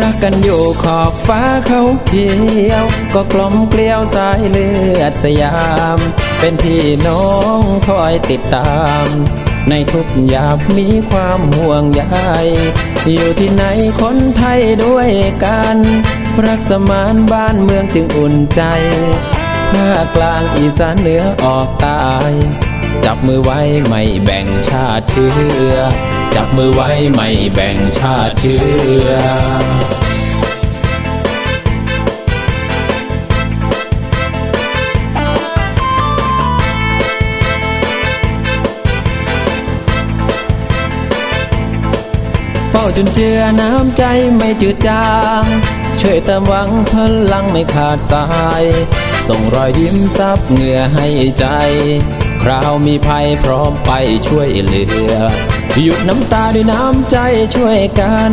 รักกันอยู่ขอบฟ้าเขาเขียว ก็กลมเกลียวสายเลือดสยาม เป็นพี่น้องคอยติดตาม ในทุกยามมีความห่วงใยอยู่ที่ไหนคนไทยด้วยกัน รักสมานบ้านเมืองจึงอุ่นใจภาคกลางอีสานเหนือออกใตายจับมือไว้ไม่แบ่งชาติเชื้อ จับมือไว้ไม่แบ่งชาติเชื้อเฝ้าจนเจือน้ำใจไม่จืดจาง ช่วยเติมหวังพลังไม่ขาดสาย ส่งรอยยิ้มซับเหงื่อให้ใจ ราวมีภัยพร้อมไปช่วยเหลือ หยุดน้ำตาด้วยน้ำใจช่วยกัน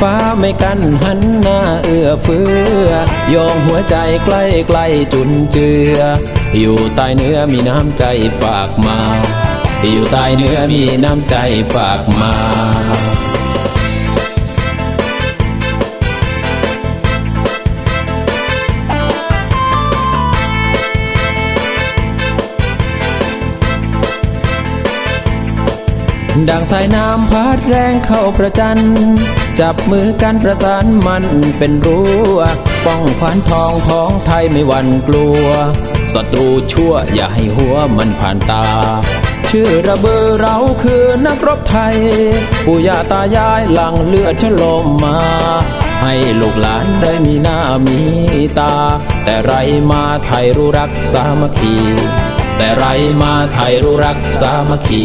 ฟ้าไม่กันหันหน้าเอื้อเฟื้อโยงหัวใจใกล้ใกล้จุนเจือ อยู่ใต้เนื้อมีน้ำใจฝากมา อยู่ใต้เนื้อมีน้ำใจฝากมา ดังสายน้ำพัดแรงเข้าประจัน จับมือกันประสานมันเป็นรั้วป้องขวานทองของไทยไม่หวั่นกลัวศัตรูชั่วอย่าให้หัวมันผ่านตา ชื่อระเบือเราคือนักรบไทย ปู่ย่าตายายหลังเลือดชโลมมา ให้ลูกหลานได้มีหน้ามีตา แต่ไรมาไทยรู้รักสามัคคี แต่ไรมาไทยรู้รักสามัคคี